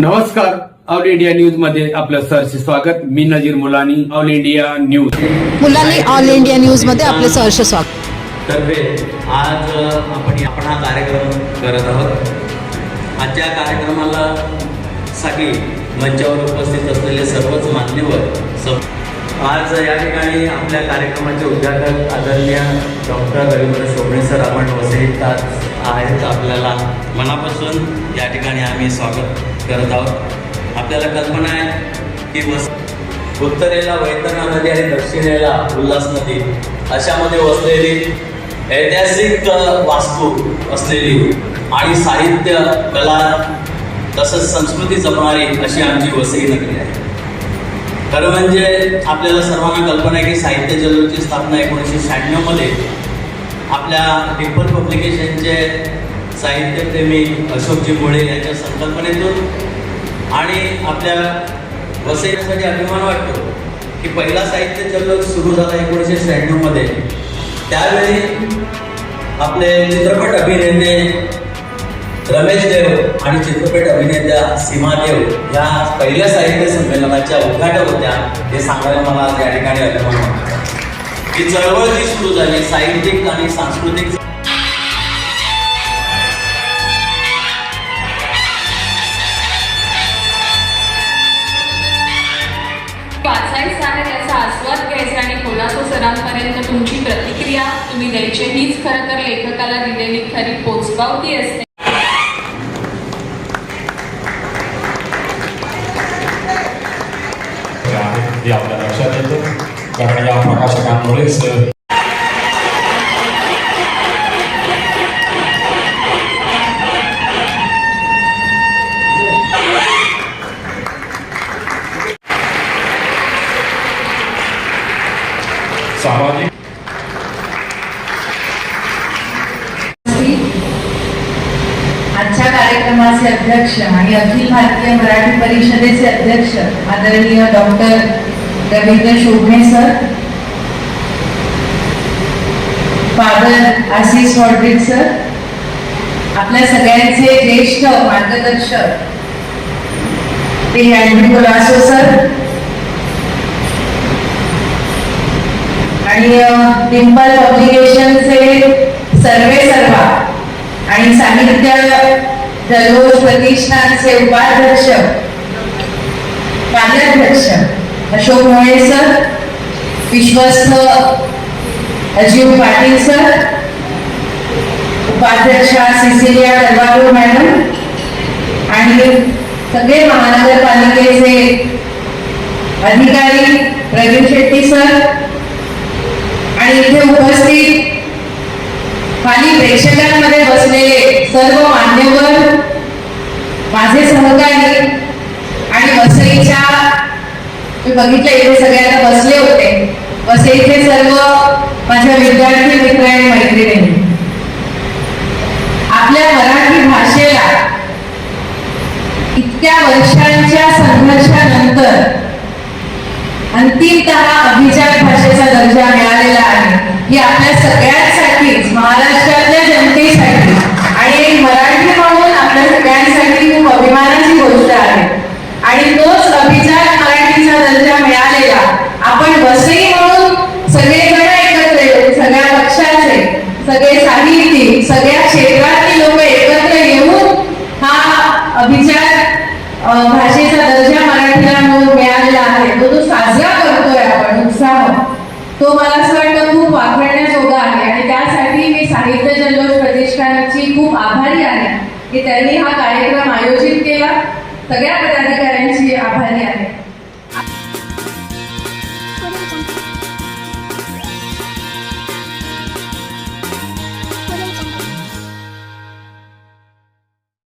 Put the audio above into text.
नमस्कार. All India न्यूजमध्ये आपलं सहर्ष स्वागत. मी Nazir Mulani all India news. Mulani all India न्यूजमध्ये आपले सहर्ष स्वागत. तर्फे आज आपण आपण हा कार्यक्रम करत आहोत. आजच्या कार्यक्रमाला साठी मंचावर उपस्थित असलेले सर्वच मान्यवर सब आज या ठिकाणी आपल्या कार्यक्रमाचे उद्घाटक आदरणीय डॉक्टर रवींद्र शोभणे सर आपण वसईत आज आहेत आपल्याला. मनापासून या ठिकाणी आम्ही स्वागत करत आहोत. आपल्याला कल्पना आहे की वस उत्तरेला वैतरणा नदी आणि दक्षिणेला उल्हास नदी अशामध्ये वसलेली ऐतिहासिक वास्तू असलेली आणि साहित्य कला तसंच संस्कृती जपणारी अशी आमची वसई नगरी आहे. खरं म्हणजे आपल्याला सर्वांना कल्पना आहे की साहित्य जलोची स्थापना एकोणीसशे शहाण्णवमध्ये आपल्या डिम्पल पब्लिकेशनचे साहित्यप्रेमी अशोकजी मुळे यांच्या संकल्पनेतून आणि आपल्या वसईसाठी अभिमान वाटतो की पहिला साहित्य जल्लोष सुरू झाला एकोणीसशे शहाण्णवमध्ये त्यावेळी आपले चित्रपट अभिनेते रमेश देव आणि चित्रपट अभिनेत्या सीमा देव या पहिल्या साहित्य संमेलनाच्या उद्घाटक होत्या हे सांगायला मला या ठिकाणी अभिमान वाटतो. ही चळवळ जी सुरू झाली. साहित्यिक आणि सांस्कृतिक. वाचायचं आहे त्याचा आस्वाद घ्यायचा आणि कोल्हापूर सरांपर्यंत तुमची प्रतिक्रिया तुम्ही द्यायची. हीच खरं तर लेखकाला दिलेली खरी पोचपावती असते. आहे आपल्या लक्षात येतं. कारण या प्रकाशकांमुळेच सामाजिक आजच्या कार्यक्रमाचे अध्यक्ष आणि अखिल भारतीय मराठी परिषदेचे अध्यक्ष आदरणीय doctor Ravindra Shobhane sir. Father Ashish Wodrick sir आपल्या सगळ्यांचे ज्येष्ठ मार्गदर्शक. ते हॅन्ड्री कोलासो सर आणि पिंपल पब्लिकेशनचे सर्वे सर्वा आणि साहित्य दररोज प्रतिष्ठानचे उपाध्यक्ष कार्याध्यक्ष. अशोक मोळे सर विश्वस्त अजीव पाटील सर उपाध्यक्षा सिसिलिया दरबारो मॅडम आणि सगळे महानगरपालिकेचे अधिकारी प्रवीण शेट्टी सर आणि इथे उपस्थित खाली प्रेक्षकांमध्ये बसले सर्व मान्यवर माझे सहकारी आणि वसईच्या मी बघितलं इथे सगळ्यांना बसले होते. बसे इथे सर्व माझ्या विद्यार्थी मित्र आणि मैत्रिणी. आपल्या मराठी भाषेला इतक्या वर्षांच्या संघर्षानंतर अंतिमत अभिजात भाषेचा दर्जा मिळालेला आहे. ही आपल्या सगळ्यांसाठीच महाराष्ट्र आपण वसई म्हणून सगळेजण एकत्र येऊन सगळ्या पक्षाचे सगळे साहित्यिक सगळ्या क्षेत्रातले लोक एकत्र येऊन हा अभिचार भाषेचा दर्जा मराठीला मिळून मिळालेला आहे. तो तो साजरा करतोय आपण उत्साह तो मला असं वाटतं खूप वापरण्याजोगा आहे. आणि त्यासाठी मी साहित्य जल्लोष प्रतिष्ठानची खूप आभारी आहे की त्यांनी हा कार्यक्रम आयोजित केला. सगळ्या पदाधिकाऱ्यांची आभारी आहे.